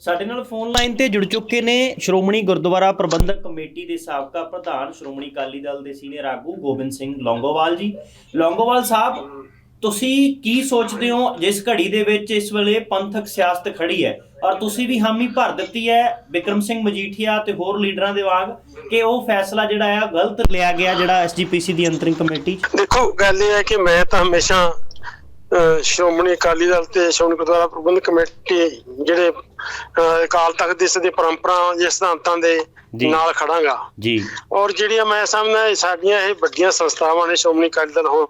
ਸਾਡੇ ਨਾਲ phone line ਤੇ ਜੁੜ ਚੁੱਕੇ ਨੇ ਸ਼੍ਰੋਮਣੀ ਗੁਰਦੁਆਰਾ ਪ੍ਰਬੰਧਕ ਕਮੇਟੀ ਦੇ ਸਾਬਕਾ ਪ੍ਰਧਾਨ ਸ਼੍ਰੋਮਣੀ ਅਕਾਲੀ ਦਲ ਦੇ ਸੀਨੀਅਰ ਆਗੂ ਗੋਬਿੰਦ ਸਿੰਘ ਲੌਂਗੋਵਾਲ ਜੀ। ਲੌਂਗੋਵਾਲ ਸਾਹਿਬ, ਤੁਸੀਂ ਕੀ ਸੋਚਦੇ ਹੋ ਜਿਸ ਘੜੀ ਦੇ ਵਿੱਚ ਇਸ ਵੇਲੇ ਪੰਥਕ ਸਿਆਸਤ ਖੜੀ ਹੈ? ਔਰ ਤੁਸੀਂ ਵੀ ਹਾਮੀ ਭਰ ਦਿੱਤੀ ਹੈ ਵਿਕਰਮ ਸਿੰਘ ਮਜੀਠੀਆ ਤੇ ਹੋਰ ਲੀਡਰਾਂ ਦੇ ਵਾਂਗ ਕਿ ਉਹ ਫੈਸਲਾ ਜਿਹੜਾ ਆ ਗਲਤ ਲਿਆ ਗਿਆ ਜਿਹੜਾ ਐਸਜੀਪੀਸੀ ਦੀ ਅੰਤਰਿਮ ਕਮੇਟੀ ਦੇਖੋ, ਗੱਲ ਇਹ ਹੈ ਕਿ ਮੈਂ ਤਾਂ ਹਮੇਸ਼ਾ ਸ਼੍ਰੋਮਣੀ ਅਕਾਲੀ ਦਲ ਤੇ ਸ਼੍ਰੋਮਣੀ ਗੁਰਦੁਆਰਾ ਪ੍ਰਬੰਧਕ ਕਮੇਟੀ ਜਿਹੜੇ ਅਕਾਲ ਤਖਤ ਦੇ ਦੇ ਪਰੰਪਰਾ ਦੇ ਸਿਧਾਂਤਾਂ ਦੇ ਜੀ। ਨਾਲ ਖੜਾਂਗਾ ਜੀ ਔਰ ਜਿਹੜੀਆਂ ਮੈਂ ਸਮਝਦਾ ਸਾਡੀਆਂ ਇਹ ਵੱਡੀਆਂ ਸੰਸਥਾਵਾਂ ਨੇ ਸ਼੍ਰੋਮਣੀ ਅਕਾਲੀ ਦਲ ਹੋ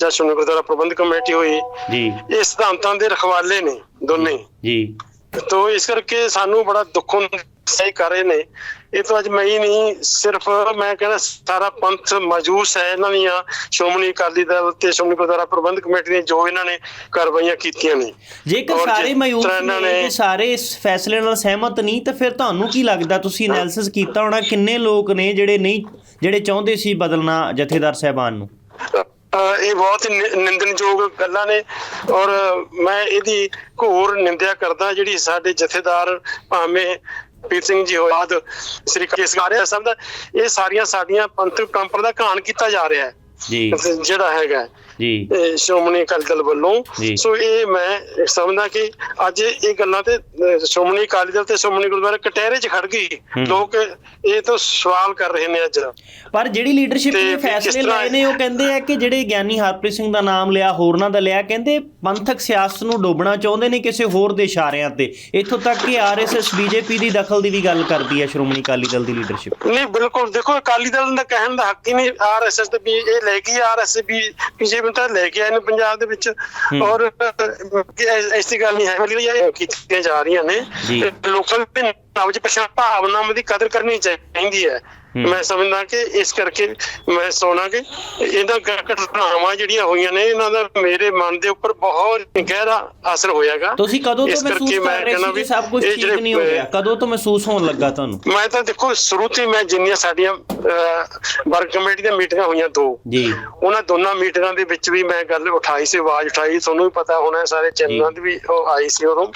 ਜਾਂ ਸ਼੍ਰੋਮਣੀ ਗੁਰਦੁਆਰਾ ਪ੍ਰਬੰਧਕ ਕਮੇਟੀ ਹੋਈ ਜੀ ਇਹ ਸਿਧਾਂਤਾਂ ਦੇ ਰਖਵਾਲੇ ਨੇ ਦੋਨੇ। ਜੀ ਤੋ ਇਸ ਕਰਕੇ ਸਾਨੂੰ ਬੜਾ ਦੁੱਖ ਹੁੰਦਾ ਸਹੀ ਕਰ ਰਹੇ ਨੇ। ਇਹ ਤਾਂ ਅੱਜ ਮੈਂ ਹੀ ਨਹੀਂ ਸਿਰਫ ਮੈਂ ਕਹਿੰਦਾ ਸਾਰਾ ਪੰਥ ਮੌਜੂਸ ਹੈ ਇਹਨਾਂ ਦੀਆਂ ਸ਼੍ਰੋਮਣੀ ਅਕਾਲੀ ਦਲ ਤੇ ਸ਼੍ਰੋਮਣੀ ਗੁਰਦੁਆਰਾ ਪ੍ਰਬੰਧਕ ਕਮੇਟੀ ਨੇ ਜੋ ਇਹਨਾਂ ਨੇ ਕਾਰਵਾਈਆਂ ਕੀਤੀਆਂ ਨੇ। ਜੇਕਰ ਸਾਰੇ ਮਾਯੂਸ ਨੇ ਕਿ ਸਾਰੇ ਇਸ ਫੈਸਲੇ ਨਾਲ ਸਹਿਮਤ ਨਹੀਂ ਤਾਂ ਫਿਰ ਤੁਹਾਨੂੰ ਕੀ ਲੱਗਦਾ? ਤੁਸੀਂ ਐਨਾਲਿਸਿਸ ਕੀਤਾ ਹੋਣਾ ਕਿੰਨੇ ਲੋਕ ਨੇ ਜਿਹੜੇ ਨਹੀਂ ਜਿਹੜੇ ਚਾਹੁੰਦੇ ਸੀ ਬਦਲਣਾ ਜਥੇਦਾਰ ਸਾਹਿਬਾਨ ਨੂੰ? ਇਹ ਬਹੁਤ ਹੀ ਨਿ- ਨਿੰਦਣਯੋਗ ਗੱਲਾਂ ਨੇ ਔਰ ਮੈਂ ਇਹਦੀ ਘੋਰ ਨਿੰਦਿਆ ਕਰਦਾ ਜਿਹੜੀ ਸਾਡੇ ਜਥੇਦਾਰ ਭਾਵੇਂ ਪੀਰ ਸਿੰਘ ਜੀ ਹੋਆਦ ਸ੍ਰੀ ਕੇਸਗਾਰਿਆ ਸਾਹਿਬ ਦਾ, ਇਹ ਸਾਰੀਆਂ ਸਾਡੀਆਂ ਪੰਥਕ ਪਰੰਪਰਾ ਦਾ ਘਾਣ ਕੀਤਾ ਜਾ ਰਿਹਾ ਹੈ। ਜੀ। ਜਿਹੜਾ ਹੈਗਾ ਜੀ। ਇਹ ਸ਼੍ਰੋਮਣੀ ਅਕਾਲੀ ਦਲ ਵੱਲੋਂ। ਸੋ ਇਹ ਮੈਂ ਸਮਝਦਾ ਕਿ ਅੱਜ ਇਹ ਗੱਲਾਂ ਤੇ ਸ਼੍ਰੋਮਣੀ ਅਕਾਲੀ ਦਲ ਤੇ ਸ਼੍ਰੋਮਣੀ ਗੁਰਦੁਆਰਾ ਕਟਹਿਰੇ 'ਚ ਖੜ ਗਈ। ਲੋਕ ਇਹ ਤੋਂ ਸਵਾਲ ਕਰ ਰਹੇ ਨੇ ਅੱਜ। ਪਰ ਜਿਹੜੀ ਲੀਡਰਸ਼ਿਪ ਨੇ ਫੈਸਲੇ ਲਏ ਨੇ ਉਹ ਕਹਿੰਦੇ ਆ ਕਿ ਜਿਹੜੇ ਗਿਆਨੀ ਹਰਪ੍ਰੀਤ ਸਿੰਘ ਦਾ ਨਾਮ ਲਿਆ ਹੋਰਨਾਂ ਦਾ ਲਿਆ ਕਹਿੰਦੇ ਪੰਥਕ ਸਿਆਸਤ ਨੂੰ ਡੋਬਣਾ ਚਾਹੁੰਦੇ ਨੇ ਕਿਸੇ ਹੋਰ ਦੇ ਇਸ਼ਾਰਿਆਂ ਤੇ। ਇੱਥੋਂ ਤੱਕ ਕਿ ਆਰਐਸਐਸ ਬੀਜੇਪੀ ਦੀ ਦਖਲ ਦੀ ਵੀ ਗੱਲ ਕਰਦੀ ਹੈ ਸ਼੍ਰੋਮਣੀ ਅਕਾਲੀ ਦਲ ਦੀ ਲੀਡਰਸ਼ਿਪ ਨਹੀਂ ਬਿਲਕੁਲ। ਦੇਖੋ ਅਕਾਲੀ ਦਲ ਦਾ ਕਹਿਣ ਦਾ ਹੱਕ ਹੀ ਨਹੀਂ ਆਰਐਸਐਸ ਤੇ ਵੀ ਇਹ ਲੈ ਕੇ ਆਰਐਸਐਸ ਵੀ ਬੀਜੇਪੀ ਤਾਂ ਲੈ ਕੇ ਆਏ ਨੇ ਪੰਜਾਬ ਦੇ ਵਿੱਚ। ਔਰ ਐਸੀ ਗੱਲ ਨਹੀਂ ਹੈ ਮਤਲਬ ਕੀਤੀਆਂ ਜਾ ਰਹੀਆਂ ਨੇ। ਲੋਕਾਂ ਦੇ ਨਵਜ ਪਛਾਣ ਭਾਵਨਾਵਾਂ ਦੀ ਕਦਰ ਕਰਨੀ ਚਾਹੀਦੀ ਹੂੰ। ਮੈਂ ਸਮਝਦਾ ਕਿ ਇਸ ਕਰਕੇ ਮੈਂ ਸੋਣਾ ਕਿ ਇਹਨਾਂ ਘਟਨਾਵਾਂ ਜਿਹੜੀਆਂ ਹੋਈਆਂ ਨੇ ਇਹਨਾਂ ਦਾ ਮੇਰੇ ਮਨ ਦੇ ਉੱਪਰ ਬਹੁਤ ਗਹਿਰਾ ਅਸਰ ਹੋਇਆਗਾ। ਤੁਸੀਂ ਕਦੋਂ ਤੋਂ ਮਹਿਸੂਸ ਕਰ ਰਹੇ ਸੀ ਕਿ ਸਭ ਕੁਝ ਠੀਕ ਨਹੀਂ ਹੋ ਰਿਹਾ? ਕਦੋਂ ਤੋਂ ਮਹਿਸੂਸ ਹੋਣ ਲੱਗਾ ਤੁਹਾਨੂੰ? ਮੈਂ ਤਾਂ ਦੇਖੋ ਸ਼ੁਰੂ ਤੋਂ ਮੈਂ ਜਿੰਨੀਆਂ ਸਾਡੀਆਂ ਵਰਕ ਕਮੇਟੀ ਦੀਆਂ ਮੀਟਿੰਗਾਂ ਹੋਈਆਂ ਦੋ। ਜੀ। ਉਹਨਾਂ ਦੋਨਾਂ ਮੀਟਿੰਗਾਂ ਦੇ ਵਿੱਚ ਵੀ ਮੈਂ ਗੱਲ ਉਠਾਈ ਸੀ ਆਵਾਜ਼ ਉਠਾਈ। ਤੁਹਾਨੂੰ ਵੀ ਪਤਾ ਹੋਣਾ ਸਾਰੇ ਚੈਨਲਾਂ ਤੇ ਵੀ ਉਹ ਆਈ ਸੀ ਉਦੋਂ।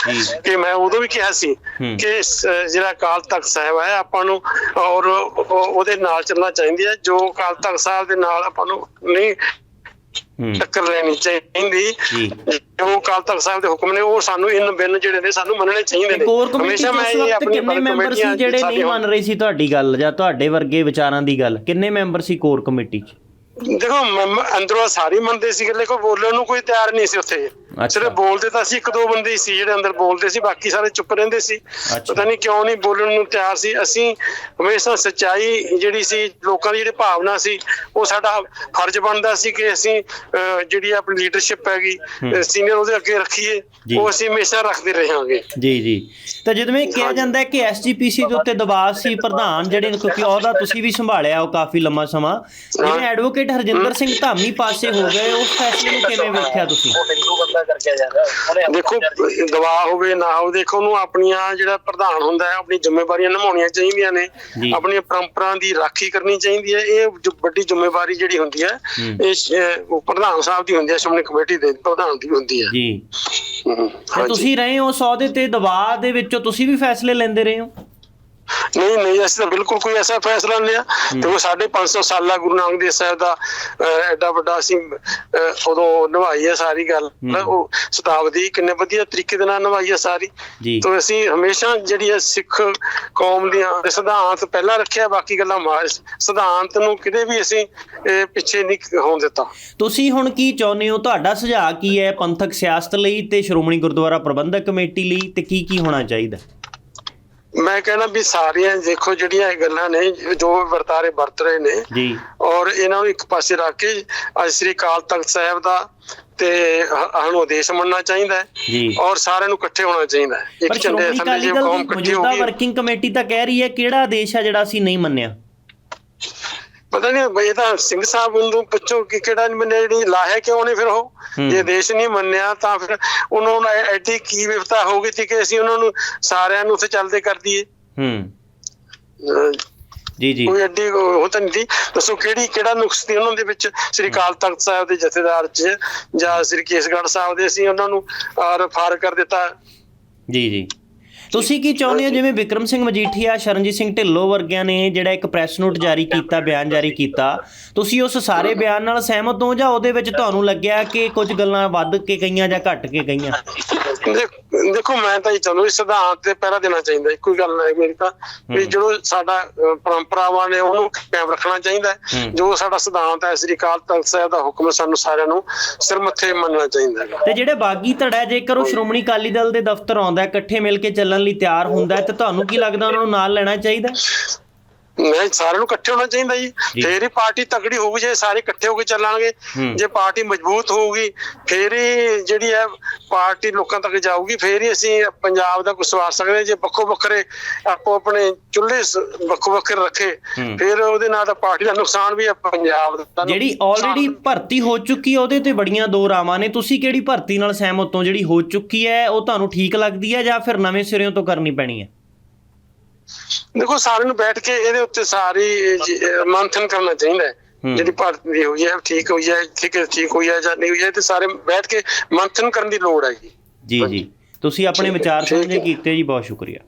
ਕਿ ਮੈਂ ਉਦੋਂ ਵੀ ਕਿਹਾ ਸੀ। ਕਿ ਜਿਹੜਾ ਅਕਾਲ ਤਖਤ ਸਾਹਿਬ ਹੈ ਆਪਾਂ ਨੂੰ ਔਰ ਉਹਦੇ ਨਾਲ ਚੱਲਣਾ ਚਾਹੀਦੀ ਹੈ ਜੋ ਅਕਾਲ ਤਖਤ ਸਾਹਿਬ ਦੇ ਨਾਲ ਆਪਾਂ ਨੂੰ ਨਹੀਂ ਟੱਕਰ ਲੈਣੀ ਚਾਹੀਦੀ। ਜੀ। ਅਕਾਲ ਤਖਤ ਸਾਹਿਬ ਦੇ ਹੁਕਮ ਨੇ ਉਹ ਸਾਨੂੰ ਇਨ ਬਿਨ ਜਿਹੜੇ ਨੇ ਸਾਨੂੰ ਮੰਨਣੇ ਚਾਹੀਦੇ ਨੇ। ਹਮੇਸ਼ਾ ਮੈਂ ਇਹ ਆਪਣੀ ਕਿੰਨੇ ਮੈਂਬਰ ਸੀ ਜਿਹੜੇ ਨਹੀਂ ਮੰਨ ਰਹੇ ਸੀ ਤੁਹਾਡੀ ਗੱਲ ਜਾਂ ਤੁਹਾਡੇ ਵਰਗੇ ਵਿਚਾਰਾਂ ਦੀ ਗੱਲ? ਕਿੰਨੇ ਮੈਂਬਰ ਸੀ ਕੋਰ ਕਮੇਟੀ 'ਚ? ਦੇਖੋ ਅੰਦਰੋਂ ਸਾਰੇ ਮੰਨਦੇ ਸੀ ਕਿ ਦੇਖੋ ਬੋਲਣ ਨੂੰ ਕੋਈ ਤਿਆਰ ਨਹੀਂ ਸੀ ਉੱਥੇ। ਸਿਰਫ ਬੋਲਦੇ ਤਾਂ ਸੀ ਇੱਕ ਦੋ ਬੰਦੇ ਹੀ ਸੀ ਜਿਹੜੇ ਅੰਦਰ ਬੋਲਦੇ ਸੀ ਬਾਕੀ ਸਾਰੇ ਚੁੱਪ ਰਹਿੰਦੇ ਸੀ। ਪਤਾ ਨਹੀਂ ਕਿਉਂ ਨਹੀਂ ਬੋਲਣ ਨੂੰ ਤਿਆਰ ਸੀ। ਅਸੀਂ ਹਮੇਸ਼ਾ ਸੱਚਾਈ ਜਿਹੜੀ ਸੀ ਲੋਕਾਂ ਦੀ ਜਿਹੜੀ ਭਾਵਨਾ ਸੀ ਉਹ ਸਾਡਾ ਫਰਜ਼ ਬਣਦਾ ਸੀ ਕਿ ਅਸੀਂ ਜਿਹੜੀ ਆਪਣੀ ਲੀਡਰਸ਼ਿਪ ਹੈਗੀ। ਸੀਨੀਅਰ ਉਹਦੇ ਅੱਗੇ ਰੱਖੀਏ। ਉਹ ਅਸੀਂ ਹਮੇਸ਼ਾ ਰੱਖਦੇ ਰਹਾਂਗੇ। ਜੀ ਜੀ। ਤਾਂ ਜਦੋਂ ਇਹ ਕਿਹਾ ਜਾਂਦਾ ਹੈ ਕਿ ਐਸਜੀਪੀਸੀ ਦੇ ਉੱਤੇ ਦਬਾਅ ਸੀ ਪ੍ਰਧਾਨ ਜਿਹੜੇ ਨੇ, ਕਿਉਂਕਿ ਉਹਦਾ ਤੁਸੀਂ ਵੀ ਸੰਭਾਲਿਆ ਉਹ ਕਾਫੀ ਲੰਮਾ ਸਮਾਂ। ਜਿਵੇਂ ਐਡਵੋਕੇਟ ਹਰਜਿੰਦਰ ਸਿੰਘ ਧਾਮੀ ਪਾਸੇ ਹੋ ਗਏ ਉਸ ਫੈਸਲੇ ਨੂੰ ਕਿਵੇਂ ਵੇਖਿਆ ਤੁਸੀਂ? ਦੇਖੋ ਦਵਾ ਹੋਵੇ ਨਾ ਹੋਵੇ ਦੇਖੋ ਉਹਨੂੰ ਆਪਣੀਆਂ ਜਿਹੜਾ ਪ੍ਰਧਾਨ ਹੁੰਦਾ ਹੈ ਆਪਣੀ ਜ਼ਿੰਮੇਵਾਰੀਆਂ ਨਿਭਾਉਣੀਆਂ ਚਾਹੀਦੀਆਂ ਨੇ। ਆਪਣੀਆਂ ਪਰੰਪਰਾਂ ਦੀ ਰਾਖੀ ਕਰਨੀ ਚਾਹੀਦੀ ਹੈ ਇਹ ਜੋ ਵੱਡੀ ਜ਼ਿੰਮੇਵਾਰੀ ਜਿਹੜੀ ਹੁੰਦੀ ਹੈ। ਇਹ ਪ੍ਰਧਾਨ ਸਾਹਿਬ ਦੀ ਹੁੰਦੀ ਹੈ ਸ਼੍ਰੋਮਣੀ ਕਮੇਟੀ ਦੇ ਪ੍ਰਧਾਨ ਦੀ ਹੁੰਦੀ ਹੈ ਜੀ। ਤੁਸੀਂ ਰਹੇ ਹੋ ਸੌਦੇ ਤੇ ਦਬਾਅ ਦੇ ਵਿੱਚੋਂ ਤੁਸੀਂ ਵੀ ਫੈਸਲੇ ਲੈਂਦੇ ਰਹੇ ਹੋ ਨਹੀਂ ਨਹੀਂ ਅਸੀਂ ਤਾਂ ਬਿਲਕੁਲ ਕੋਈ ਐਸਾ ਫੈਸਲਾ ਨਹੀਂ ਲਿਆ। ਤੇ ਉਹ ਸਾਡੇ 500 ਸਾਲਾ ਗੁਰੂ ਨਾਨਕ ਦੇਵ ਸਾਹਿਬ ਦਾ ਐਡਾ ਵੱਡਾ ਅਸੀਂ ਉਦੋਂ ਨਿਭਾਈ ਹੈ ਸਾਰੀ ਗੱਲ। ਉਹ ਸ਼ਤਾਬਦੀ ਕਿੰਨੇ ਵਧੀਆ ਤਰੀਕੇ ਦੇ ਨਾਲ ਨਿਭਾਈ ਹੈ ਸਾਰੀ। ਤੋ ਅਸੀਂ ਹਮੇਸ਼ਾ ਜਿਹੜੀ ਹੈ ਸਿੱਖ ਕੌਮ ਦੀਆਂ ਸਿਧਾਂਤ ਪਹਿਲਾਂ ਰੱਖਿਆ ਬਾਕੀ ਗੱਲਾਂ ਚ। ਸਿਧਾਂਤ ਨੂੰ ਕਿਤੇ ਵੀ ਅਸੀਂ ਪਿੱਛੇ ਨਹੀਂ ਹੋਣ ਦਿੱਤਾ। ਤੁਸੀਂ ਹੁਣ ਕੀ ਚਾਹੁੰਦੇ ਹੋ? ਤੁਹਾਡਾ ਸੁਝਾਅ ਕੀ ਹੈ ਪੰਥਕ ਸਿਆਸਤ ਲਈ ਤੇ ਸ਼੍ਰੋਮਣੀ ਗੁਰਦੁਆਰਾ ਪ੍ਰਬੰਧਕ ਕਮੇਟੀ ਲਈ ਤੇ ਕੀ ਕੀ ਹੋਣਾ ਚਾਹੀਦਾ? ਮੈਂ ਕਹਿੰਦਾ ਵੀ ਸਾਰੀਆਂ ਦੇਖੋ ਜਿਹੜੀਆਂ ਇਹ ਗੱਲਾਂ ਨੇ ਜੋ ਵਰਤਾਰੇ ਵਰਤ ਰਹੇ ਨੇ ਜੀ। ਔਰ ਇਹਨਾਂ ਨੂੰ ਇੱਕ ਪਾਸੇ ਰੱਖ ਕੇ ਅੱਜ ਸ੍ਰੀ ਅਕਾਲ ਤਖਤ ਸਾਹਿਬ ਦਾ ਤੇ ਸਾਨੂੰ ਉਦੇਸ਼ ਮੰਨਣਾ ਚਾਹੀਦਾ ਹੈ ਜੀ। ਔਰ ਸਾਰਿਆਂ ਨੂੰ ਇਕੱਠੇ ਹੋਣਾ ਚਾਹੀਦਾ ਹੈ। ਇੱਕ ਥੱਲੇ ਅਕਾਲੀ ਜੇ ਕੌਮ ਇਕੱਠੀ ਹੋ ਗਈ ਵਰਕਿੰਗ ਕਮੇਟੀ ਤਾਂ ਕਹਿ ਰਹੀ ਹੈ ਕਿਹੜਾ ਆਦੇਸ਼ ਹੈ ਜਿਹੜਾ ਅਸੀਂ ਨਹੀਂ ਮੰਨਿਆ? ਪਤਾ ਨਹੀਂ ਬਈ ਤਾਂ ਸਿੰਘ ਸਾਹਿਬ ਨੂੰ ਪੁੱਛੋ ਕਿ ਕਿਹੜਾ ਨਹੀਂ ਮੰਨਿਆ ਜਿਹੜੀ ਲਾਹਿਆ ਕਿਉਂ ਨਹੀਂ ਫਿਰ ਉਹ? ਹੂੰ। ਜੇ ਦੇਸ਼ ਨਹੀਂ ਮੰਨਿਆ ਤਾਂ ਫਿਰ ਉਹਨਾਂ ਨੂੰ ਐਡੀ ਕੀ ਵਿਵਸਥਾ ਹੋਊਗੀ ਸੀ ਕਿ ਅਸੀਂ ਉਹਨਾਂ ਨੂੰ ਸਾਰਿਆਂ ਨੂੰ ਉੱਥੇ ਚੱਲਦੇ ਕਰ ਦਈਏ? ਹੂੰ। ਜੀ ਜੀ। ਕੋਈ ਐਡੀ ਉਹ ਤਾਂ ਨਹੀਂ ਸੀ ਦੱਸੋ ਕਿਹੜੀ ਕਿਹੜਾ ਨੁਕਸ ਸੀ ਉਹਨਾਂ ਦੇ ਵਿੱਚ? ਸ੍ਰੀ ਅਕਾਲ ਤਖਤ ਸਾਹਿਬ ਦੇ ਜਥੇਦਾਰ ਚ ਜਾਂ ਸ੍ਰੀ ਕੇਸਗੜ੍ਹ ਸਾਹਿਬ ਦੇ ਅਸੀਂ ਉਹਨਾਂ ਨੂੰ ਔਰ ਫਾਰ ਕਰ ਦਿੱਤਾ? ਜੀ ਜੀ। ਤੁਸੀਂ ਕੀ ਚਾਹੁੰਦੇ ਹੋ? ਜਿਵੇਂ ਵਿਕਰਮ ਸਿੰਘ ਮਜੀਠੀਆ ਸ਼ਰਨਜੀਤ ਸਿੰਘ ਢਿੱਲੋਂ ਵਰਗਿਆਂ ਨੇ ਜਿਹੜਾ ਇੱਕ ਪ੍ਰੈਸ ਨੋਟ ਜਾਰੀ ਕੀਤਾ ਬਿਆਨ ਜਾਰੀ ਕੀਤਾ ਤੁਸੀਂ ਉਸ ਸਾਰੇ ਬਿਆਨ ਨਾਲ ਸਹਿਮਤ ਹੋ ਜਾਂ ਉਹਦੇ ਵਿੱਚ ਤੁਹਾਨੂੰ ਲੱਗਿਆ ਕਿ ਕੁਝ ਗੱਲਾਂ ਵੱਧ ਕੇ ਗਈਆਂ ਜਾਂ ਘੱਟ ਕੇ ਗਈਆਂ? ਦੇਖ- ਮੈਂ ਤਾਂ ਇਹ ਚਾਹੁੰਦਾ ਵੀ ਸਿਧਾਂਤ ਤੇ ਪਹਿਰਾ ਦੇਣਾ ਚਾਹੀਦਾ ਇੱਕੋ ਹੀ ਗੱਲ ਹੈ ਮੇਰੀ ਤਾਂ ਵੀ ਜੋ ਸਾਡਾ ਪਰੰਪਰਾਵਾਂ ਨੇ ਉਹਨੂੰ ਕਾਇਮ ਰੱਖਣਾ ਚਾਹੀਦਾ। ਜੋ ਸਾਡਾ ਸਿਧਾਂਤ ਹੈ ਸ੍ਰੀ ਅਕਾਲ ਤਖਤ ਸਾਹਿਬ ਦਾ ਹੁਕਮ ਸਾਨੂੰ ਸਾਰਿਆਂ ਨੂੰ ਸਿਰ ਮੱਥੇ ਮੰਨਣਾ ਚਾਹੀਦਾ ਤੇ ਜਿਹੜੇ ਬਾਗੀ ਧੜਾ ਜੇਕਰ ਉਹ ਸ਼੍ਰੋਮਣੀ ਅਕਾਲੀ ਦਲ ਦੇ ਦਫ਼ਤਰ ਆਉਂਦਾ ਇਕੱਠੇ ਮਿਲ ਕੇ ਚੱਲਣ ਲਈ ਤਿਆਰ ਹੁੰਦਾ ਤੇ ਤੁਹਾਨੂੰ ਕੀ ਲੱਗਦਾ ਉਹਨਾਂ ਨੂੰ ਨਾਲ ਲੈਣਾ ਚਾਹੀਦਾ? ਮੈਂ ਸਾਰਿਆਂ ਨੂੰ ਇਕੱਠੇ ਹੋਣਾ ਚਾਹੀਦਾ ਜੀ। ਫੇਰ ਹੀ ਪਾਰਟੀ ਤਕੜੀ ਹੋਊਗੀ ਜੇ ਸਾਰੇ ਇਕੱਠੇ ਹੋ ਕੇ ਚੱਲਾਂਗੇ। ਜੇ ਪਾਰਟੀ ਮਜ਼ਬੂਤ ਹੋਊਗੀ ਫੇਰ ਹੀ ਜਿਹੜੀ ਹੈ ਪਾਰਟੀ ਲੋਕਾਂ ਤੱਕ ਜਾਊਗੀ ਫੇਰ ਹੀ ਅਸੀਂ ਪੰਜਾਬ ਦਾ ਕੁਝ ਸਵਾਰ ਸਕਦੇ। ਜੇ ਵੱਖੋ ਵੱਖਰੇ ਆਪੋ ਆਪਣੇ ਚੁੱਲ੍ਹੇ ਵੱਖੋ ਵੱਖਰੇ ਰੱਖੇ। ਫਿਰ ਉਹਦੇ ਨਾਲ ਤਾਂ ਪਾਰਟੀ ਦਾ ਨੁਕਸਾਨ ਵੀ ਹੈ ਪੰਜਾਬ ਦਾ ਜਿਹੜੀ ਆਲਰੇਡੀ ਭਰਤੀ ਹੋ ਚੁੱਕੀ ਉਹਦੇ ਤੇ ਬੜੀਆਂ ਦੋ ਰਾਵਾਂ ਨੇ ਤੁਸੀਂ ਕਿਹੜੀ ਭਰਤੀ ਨਾਲ ਸਹਿਮਤ ਹੋ ਜਿਹੜੀ ਹੋ ਚੁੱਕੀ ਹੈ ਉਹ ਤੁਹਾਨੂੰ ਠੀਕ ਲੱਗਦੀ ਹੈ ਜਾਂ ਫਿਰ ਨਵੇਂ ਸਿਰਿਓਂ ਤੋਂ ਕਰਨੀ ਪੈਣੀ ਹੈ ਦੇਖੋ ਸਾਰਿਆਂ ਨੂੰ ਬੈਠ ਕੇ ਇਹਦੇ ਉੱਤੇ ਸਾਰੀ ਮੰਥਨ ਕਰਨਾ ਚਾਹੀਦਾ ਹੈ। ਜਿਹੜੀ ਭਾਰਤੀ ਹੋਈ ਹੈ ਠੀਕ ਹੋਈ ਹੈ ਠੀਕ ਹੈ ਠੀਕ ਹੋਈ ਹੈ ਜਾਂ ਨਹੀਂ ਹੋਈ ਹੈ ਤੇ ਸਾਰੇ ਬੈਠ ਕੇ ਮੰਥਨ ਕਰਨ ਦੀ ਲੋੜ ਹੈ ਜੀ। ਜੀ ਜੀ। ਤੁਸੀਂ ਆਪਣੇ ਵਿਚਾਰ। ਸਾਂਝੇ ਕੀਤੇ ਜੀ ਬਹੁਤ ਸ਼ੁਕਰੀਆ।